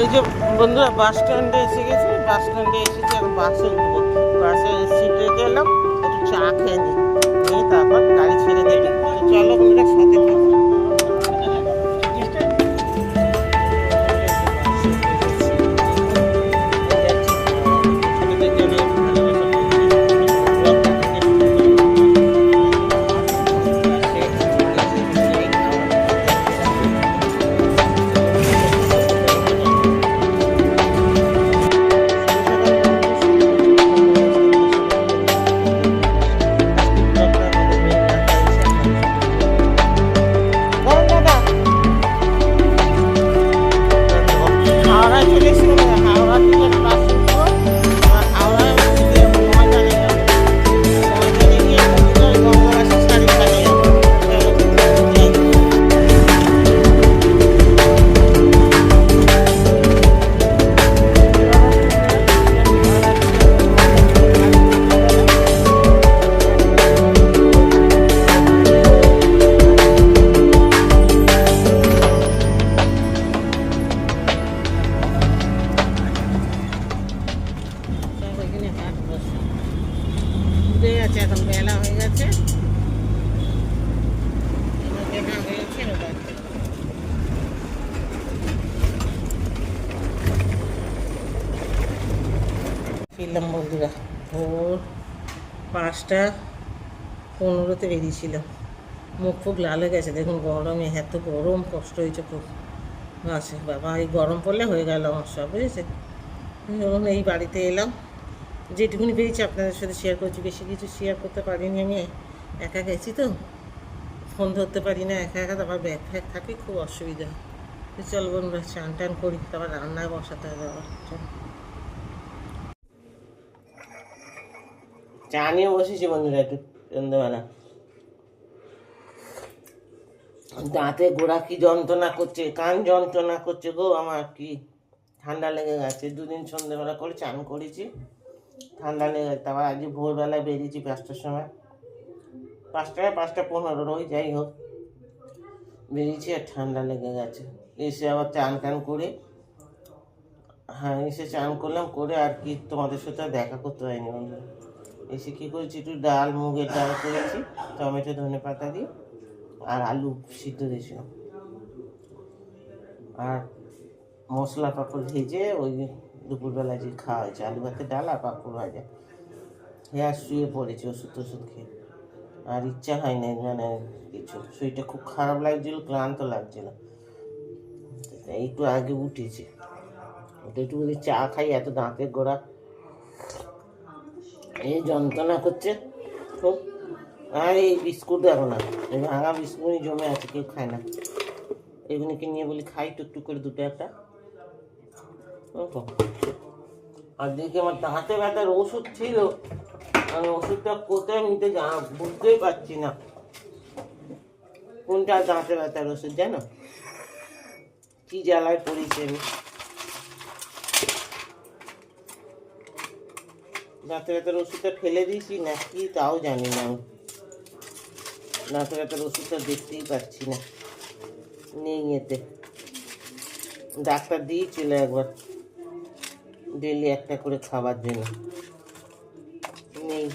এই যে বন্ধুরা বাস স্ট্যান্ডে এসে গেছি। বাস স্ট্যান্ডে এসেছি, এখন বাসে উঠবো। বাসে সিটে গেলাম একটু চা খেয়ে নিই তারপর গাড়ি ছেড়ে তো চলো বন্ধুরা, সাথে থাকো। ফিরলাম বন্ধুরা। ভোর পাঁচটা পনেরোতে বেরিয়েছিলাম মুখ ফুক লাল হয়ে গেছে। দেখুন গরমে এত গরম, কষ্ট হয়েছে খুব। আছে বাবা, এই গরম পড়লে হয়ে গেল আমার সব, বুঝেছে? ধরুন এই বাড়িতে এলাম। যেটুকুনি পেয়েছি আপনাদের সাথে শেয়ার করছি। বেশি কিছু শেয়ার করতে পারিনি আমি। একা গেছি তো। ফোন ধরতে পারি না, একা একা। তারপর ব্যাগ ফ্যাগ থাকে, খুব অসুবিধা। চল বন্ধুরা, চান টান করি। তারপর রান্নায় বসাতে হবে আবার। চা বসেছি বন্ধুরা একটু সন্ধ্যেবেলা দাঁতে গোড়া কি যন্ত্রণা করছে কান যন্ত্রণা করছে গো আমার কি ঠান্ডা লেগে গেছে দুদিন সন্ধ্যেবেলা করে চান করেছি ঠান্ডা লেগে গেছে তারপর আজকে ভোরবেলায় বেরিয়েছি পাঁচটার সময় পাঁচটায় পাঁচটা পনেরো ওই যাই হোক বেরিয়েছি আর ঠান্ডা লেগে গেছে এসে আবার চান টান করে হ্যাঁ এসে চান করলাম করে আর কি তোমাদের সাথে দেখা করতে হয়নি বন্ধুরা এসে কী করেছি? একটু ডাল, মুগের ডাল করেছি, টমেটো, ধনে পাতা দিয়ে আর আলু সিদ্ধ দিয়েছিলাম। আর মশলা পাঁপড় ভেজে ওই দুপুরবেলা যে খাওয়া হয়েছে, আলু ভাতে ডাল আর পাঁপড় ভাজা। আর শুয়ে পড়েছি, ওষুধ টষুধ খেয়ে। আর ইচ্ছা হয় না মানে কিছু। শরীরটা খুব খারাপ লাগছিল, ক্লান্ত লাগছিল। একটু আগে উঠেছি। একটু চা খাই, এত দাঁতের গোড়া। এই যন্ত্রণা করছে, খুব। আর এই বিস্কুট দেখো না, এই ভাঙা বিস্কুটই জমে আছে, কেউ খায় না। এগুলোকে নিয়ে বলি, খাই টুকটুক করে দুটো একটা। আর দেখি আমার দাঁতে ব্যথার ওষুধ ছিল, আমি ওষুধটা কোথায় নিতে যা, বুঝতেই পারছি না। কোনটা দাঁতে ব্যথার ওষুধ, জানো? কি জ্বালায় পড়েছি আমি। দাঁতে ব্যথার ওষুধটা ফেলে দিয়েছি না কি তাও জানি না আমি। দাঁতে ব্যথার ওষুধটা দেখতেই পাচ্ছি না। নেই এতে। ডাক্তার দিয়েছিল একবার। ডেলি একটা করে খাবার জন্য। নেই।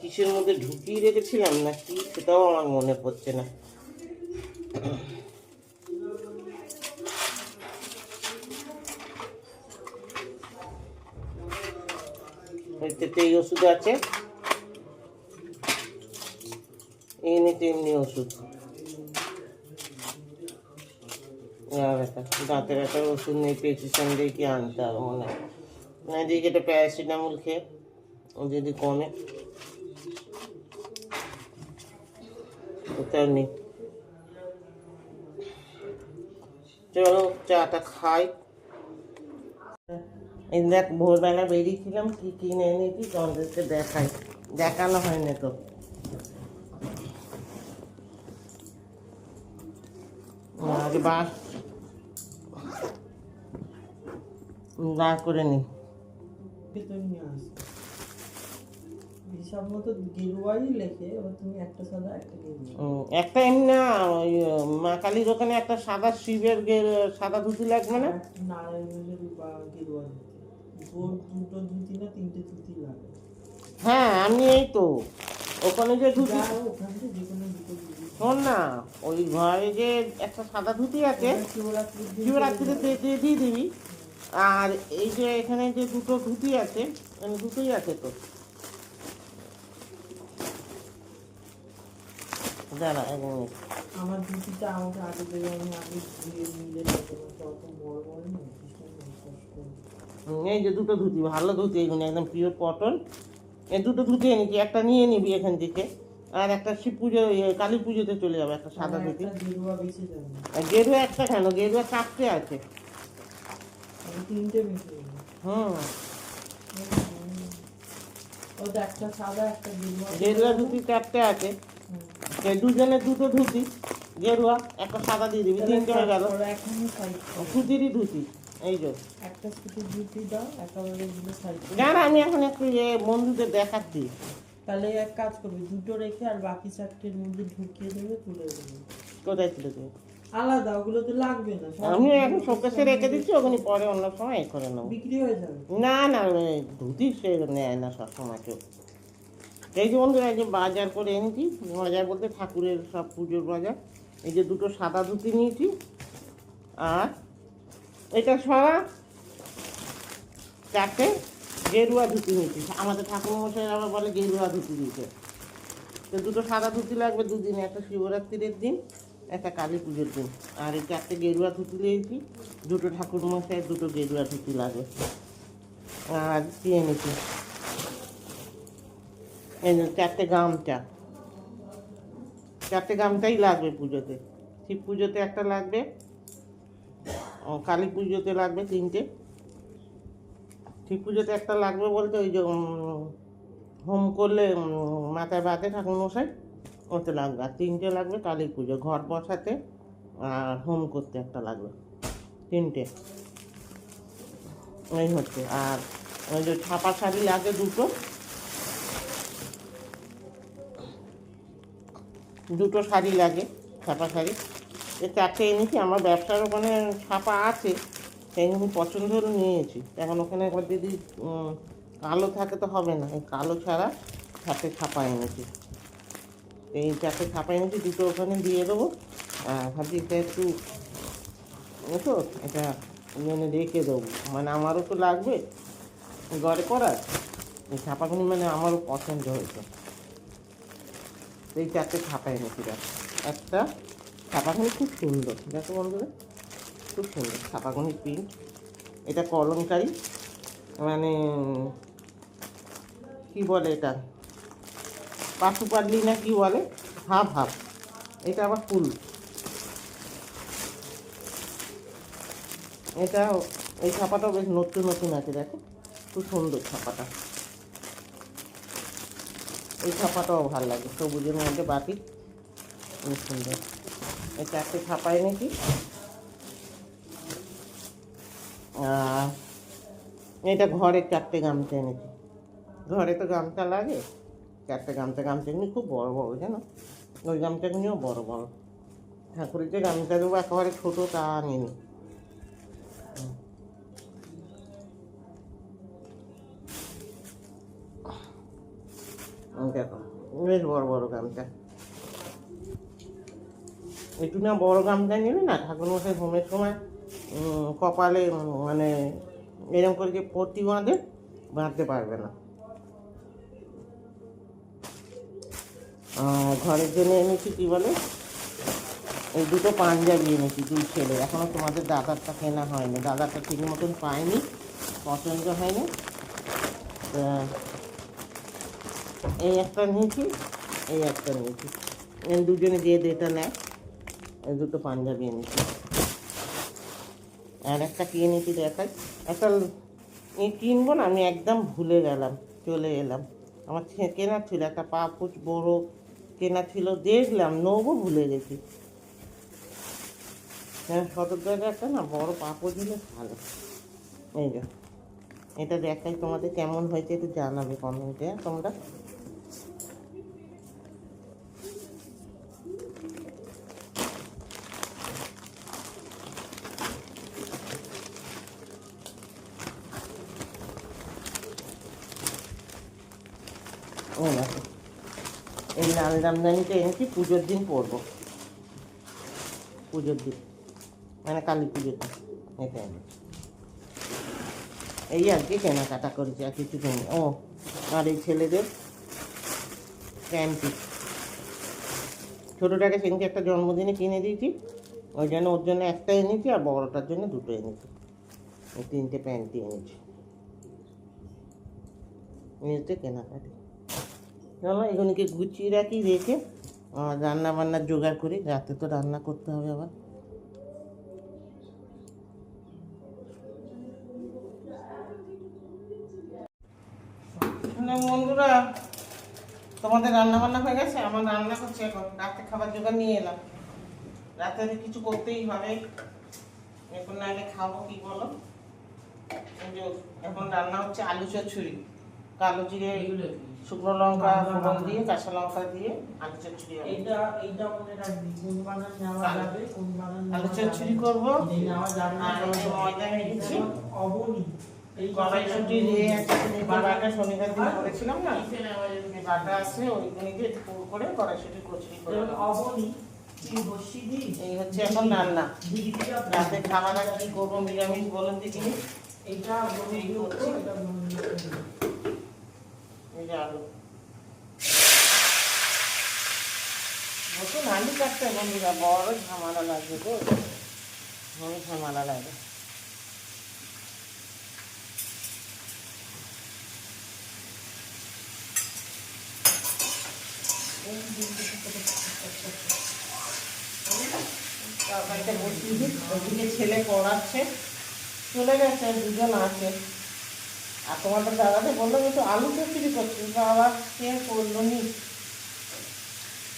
কিসের মধ্যে ঢুকিয়ে রেখেছিলাম না কি সেটাও আমার মনে পড়ছে না। এতে এই ওষুধ আছে। এমনি তেমনি ওষুধ। একটা দাঁতের একটা ওষুধ নেই প্রেসক্রিপশন দিয়ে কি আনতে হবে মনে হয়? দিকে একটা প্যারাসিটামল খেয়ে যদি কমে। ওটাও নেই চলো, চাটা খাই। এই দেখ ভোরবেলা বেরিয়েছিলাম কি কিনে এনেছি তোমাদেরকে দেখাই। দেখানো হয় না তো। আগে বা বার করে নি। হিসাব মতো গেরুয়াই লেখে তুমি একটা সাদা একটা একটা এমনি না ওই মা কালীর ওখানে একটা সাদা শিবের সাদা ধুতি লাগবে না? নারায়ণের বা গেরুয়া দুটো ধুতি না তিনটে ধুতি লাগে। হ্যাঁ আমি এই তো। ওখানে যে ধুতি শোন না ওই ঘরে যে একটা সাদা ধুতি আছে শিবরাত্রিতে দিয়ে দিবি। আর এই যে এখানে যে দুটো ধুতি আছে এখানে দুটোই আছে তো। দাঁড়া এক মিনিট। আমার ধুতিটা আমাকে আগে দেবে আমি আগে ধুয়ে অত বড় বড় না ভীষণ কষ্ট হুম, এই যে দুটো ধুতি ভালো ধুতি এগুলো একদম পিওর কটন এই দুটো ধুতি এনেছি একটা নিয়ে নিবি এখান থেকে আর একটা শিব পুজো কালী পুজোতে চলে যাবে একটা সাদা আমার ধুতি। গেরুয়া একটা কেন? গেরুয়া চারটে আছে। হুম। সাদা গেরুয়া। ধুতি চারটে আছে। হুম। সে দুজনে দুটো ধুতি গেরুয়া একটা সাদা দিয়ে দিবি তিনটে হয়ে গেল। সুতিরই ধুতি। এই যে। একটা শুধু দাও একেবারে সাইড জান আমি এখন একটু এ বন্ধুদের দেখাচ্ছি। তাহলে এক কাজ করবি দুটো রেখে আর বাকি চারটের মধ্যে ঢুকিয়ে দেবে তুলে দেবে। কোথায় আলাদা ওগুলো তো লাগবে না আমি এখন শোকেসে রেখে দিচ্ছি ওখানে পরে অন্য সময় এ করে নেব। বিক্রি হয়ে যাবে? না না ধুতি সে নেয় না সবসময় কেউ। এই যে বন্ধুরা এই যে বাজার করে এনেছি বাজার বলতে ঠাকুরের সব পুজোর বাজার। এই যে দুটো সাদা ধুতি নিয়েছি আর এটা সারা চারটে গেরুয়া ধুতি নিয়েছি। আমাদের ঠাকুর মশাই আবার বলে গেরুয়া ধুতি দিতে তো দুটো সাদা ধুতি লাগবে দুদিন, একটা শিবরাত্রির দিন, একটা কালী পুজোর দিন। আর এই চারটে গেরুয়া ধুতি নিয়েছি, দুটো ঠাকুর মশাই দুটো গেরুয়া ধুতি লাগবে আর কি এনেছি? এই চারটে গামছা। চারটে গামছাই লাগবে পুজোতে। শিব পুজোতে একটা লাগবে কালী পুজোতে লাগবে তিনটে। ঠিক পুজোতে একটা লাগবে বলতে ওই যে হোম করলে মাথায় বাঁধে ঠাকুর মশাই, ওতে লাগবে। আর তিনটে লাগবে কালী পুজো, ঘর বসাতে আর হোম করতে একটা লাগবে, তিনটে। এই হচ্ছে। আর ওই যে ছাপা শাড়ি লাগে দুটো। দুটো শাড়ি লাগে, ছাপা শাড়ি। এ চারটে এনেছি, আমার ব্যবসার ওখানে ছাপা আছে, সেই জন্য পছন্দ হলে নিয়েছি এখন ওখানে একবার যদি কালো থাকে তো হবে না, এই কালো ছাড়া চারটে ছাপা এনেছি। এই চারটে ছাপা এনেছি, দুটো ওখানে দিয়ে দেবো, আর ভাবছি এটা একটু তো, এটা মানে রেখে দেবো। মানে আমারও তো লাগবে, ঘরে করার। এই ছাপাগুলি মানে আমারও পছন্দ হয়েছে। এই চারটে ছাপা এনেছি একটা ছাপাগুলি খুব সুন্দর। দেখো বন্ধুরা, খুব সুন্দর ছাপাগুনি প্রিন্ট এটা কলমকারী মানে কি বলে এটা? পাশু পাডলি না কি বলে? Half half. এটা আবার ফুল। এটা, এই ছাপাটাও বেশ নতুন নতুন আছে, দেখো। খুব সুন্দর ছাপাটা। এই ছাপাটাও ভালো লাগে, সবুজের মধ্যে বাটি খুব সুন্দর। এই চারটে ছাপা এনেছি। আর এটা ঘরের চারটে গামছা এনেছি। ঘরে তো গামছা লাগে, চারটে গামছা গামছাগুলি খুব বড় বড়, জানো? ওই গামছাগুলিও বড় বড়। ঠাকুরের যে গামছা দেবো একেবারে ছোটো তা আনিনি দেখো, বেশ বড় বড় গামছা। একটু না বড় গামছা নিলে না? ঠাকুর মশাই ঘুমের সময় কপালে মানে এরকম করে যে পট্টি বাঁধে, বাঁধতে পারবে না। ঘরের জন্য এনেছি কী বলে? এই দুটো পাঞ্জাবি এনেছি, দুই ছেলে। এখনও তোমাদের দাদারটা কেনা হয়নি। দাদারটা ঠিক মতন পায়নি, পছন্দ হয়নি। এই একটা নিয়েছি, এই একটা নিয়েছি। দুজনে যে যেটা নেয়। দুটো পাঞ্জাবি এনেছি। আর একটা কি এনেছি দেখাই? একটা এই কিনবো না, আমি একদম ভুলে গেলাম, চলে এলাম। আমার কেনা ছিল, একটা পাপুচ বড় কেনা ছিল, দেখলাম, নেব ভুলে গেছি। হ্যাঁ সদর একটা না, বড় পাপড় হলে ভালো। এই যে, এটা দেখাই তোমাদের কেমন হয়েছে, একটু জানাবে কমেন্টে তোমরা। ও দেখো এই লাল জামদানিটা এনেছি, পুজোর দিন পরবো। পুজোর দিন। মানে কালী পুজোর দিন এটা এনেছি এই আর কি কেনাকাটা করেছি, আর কিছু কিনি ও, আর এই ছেলেদের প্যান্টি ছোটোটাকে সেদিনকে একটা জন্মদিনে কিনে দিয়েছি। ওই জন্য ওর জন্য একটা এনেছি আর বড়টার জন্য দুটো এনেছি। এই তিনটে প্যান্টি এনেছি। নিতে কেনাকাটি। চলো এগুলিকে গুছিয়ে রাখি, রেখে রান্না বান্নার জোগাড় করি, রাতে তো রান্না করতে হবে আবার। বন্ধুরা, তোমাদের রান্না বান্না হয়ে গেছে? আমার রান্না করছে এখন। রাতে খাবার জোগাড় নিয়ে এলাম। রাতে কিছু করতেই হবে। এখন না হলে খাব কি বলো? এখন রান্না হচ্ছে আলু চচ্চড়ি। কালো জিরে শুকনো লঙ্কা ফোড়ন দিয়ে কাঁচা লঙ্কা দিয়ে আলু চচ্চড়ি হবে। এইটা এইটা মনে রাখবি কোন বাগান নেওয়া আলু- যাবে কোন বাগান আলু চচ্চড়ি। করব। এই নেওয়া যাবে না আর এই যে ময়দা এই কড়াইশুটি দিয়ে আছে এই বাটা শনিবার দিন করেছিলাম না বাটা আছে ওইগুলি দিয়ে পুর করে কড়াইশুটি কচুরি করে। অবনী এই হচ্ছে এখন রান্না। রাতে খাবার আর কি করব নিরামিষ বলুন দেখিনি। এটা বনি করছে। এই যে আলু কাটতে বড় ঝামেলা লাগবে বড় ঝামেলা লাগে ছেলে পড়াচ্ছে, চলে গেছে, দুজন আছে। আর তোমাদের দাদাকে বললাম, একটু আলু চচ্চড়ি করছি বাবা কে করল নি।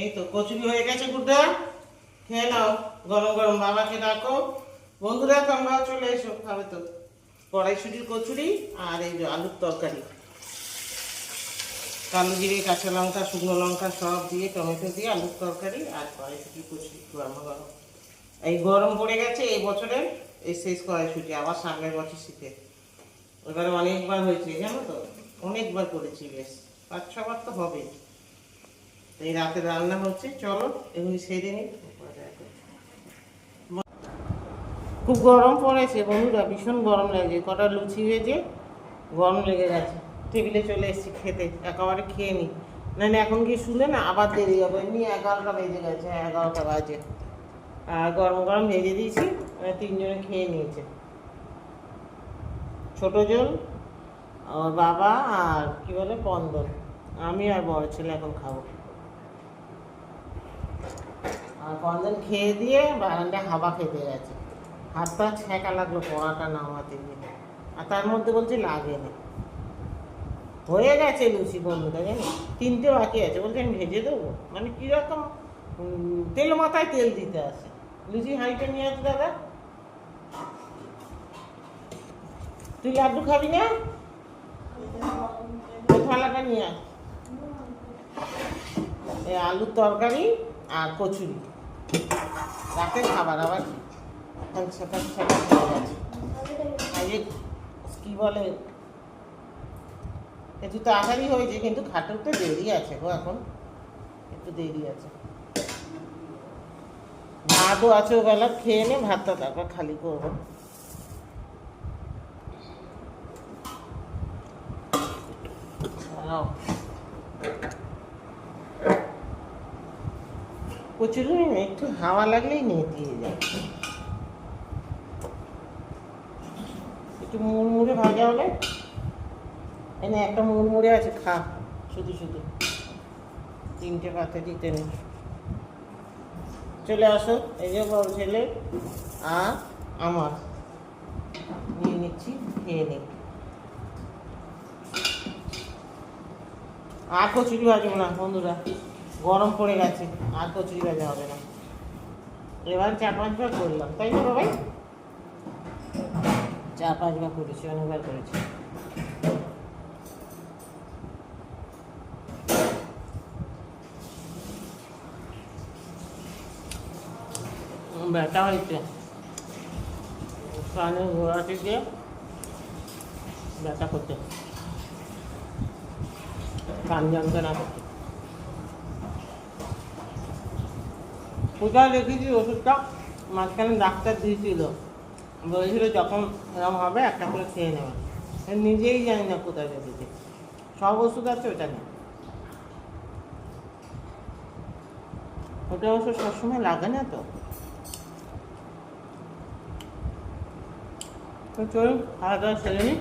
এই তো কচুরি হয়ে গেছে গুড্ডা। খেয়ে নাও, গরম গরম বাবাকে ডাকো। বন্ধুরা তোমরাও চলে এসো। খাবে তো কড়াইশুটির কচুরি আর এই আলুর তরকারি। কালো জিরে কাঁচা লঙ্কা, শুকনো লঙ্কা সব দিয়ে, টমেটো দিয়ে আলুর তরকারি আর কড়াইশুটি কচুরি গরম গরম। এই গরম পড়ে গেছে এই বছরে, এই শেষ কড়াইশুটি, আবার সামনের বছর শীতে। এবারে অনেকবার হয়েছে, জানো তো? অনেকবার করেছি, বেশ। পাঁচ, ছবার তো হবে এই রাতে রান্না হচ্ছে চলো এগুলি সেরে নিই। খুব গরম পড়েছে বন্ধুরা ভীষণ গরম লাগে কটা লুচি হয়েছে গরম লেগে গেছে। টেবিলে চলে এসেছি খেতে একেবারে খেয়ে নিই। না এখন গিয়ে শুলে না আবার দেরি হবে এমনি এগারোটা বেজে গেছে হ্যাঁ, এগারোটা বাজে। আর গরম গরম ভেজে দিয়েছি মানে তিনজনে খেয়ে নিয়েছে। ছোট জল ওর বাবা আর কি বলে পন্দন আমি আর বড় ছেলে এখন খাব। আর পন্দন খেয়ে দিয়ে বারান্দায় হাওয়া খেতে গেছে। হাত পা ছ্যাঁকা লাগল পড়াটা নামাতে গিয়ে আর তার মধ্যে বলছে লাগে না। হয়ে গেছে লুচি বন্ধুটা জানি তিনটে বাকি আছে। বলছে আমি ভেজে দেবো? মানে কীরকম তেল মাথায় তেল দিতে আসে। লুচি হাঁড়িটা নিয়ে আসে দাদা। তুই লাড্ডু খাবি না? থালাটা নিয়ে আস আলুর তরকারি আর কচুরি। রাতে খাবার, আবার সেটা সেটা হয়ে গেছে। আর কি বলে একটু তাড়াতাড়ি হয়েছে, কিন্তু খাটুতে দেরি আছে গো এখন। একটু দেরি আছে। ভাতও আছে ওবেলা, খেয়ে নে, ভাতটা তারপর খালি করব। নাও। কচুরি একটু হাওয়া লাগলেই নেতিয়ে যায় একটু মুড়মুড়ে ভাজা হলে এনে একটা মুড়মুড়ে আছে, খা, শুধু শুধু। তিনটে পাতে দিতে নেই চলে আসো, এই যে বড় ছেলে আর আমার। নিয়ে নিচ্ছি, খেয়ে নিই আর কচুরি ভাজবো না, বন্ধুরা। গরম পড়ে গেছে, আর কচুরি ভাজা হবে না। এবার চার পাঁচবার করলাম, তাই না বাবাই চার পাঁচবার করেছি, অনেকবার করেছি। ব্যথা হয়েছে। কানে ঘোরাটি দিয়ে ব্যথা করতে। কান যন্ত্রণা করতে। কোথায় রেখেছি ওষুধটা মাঝখানে ডাক্তার দিয়েছিল। বলেছিল যখন এরকম হবে, একটা করে খেয়ে নেবে। নিজেই জানি না কোথায় রেখেছি। সব ওষুধ আছে, ওটা নেই। ওটা অবশ্য সবসময় লাগে না তো। তো চলুন, খাওয়া দাওয়া সেরে নিই।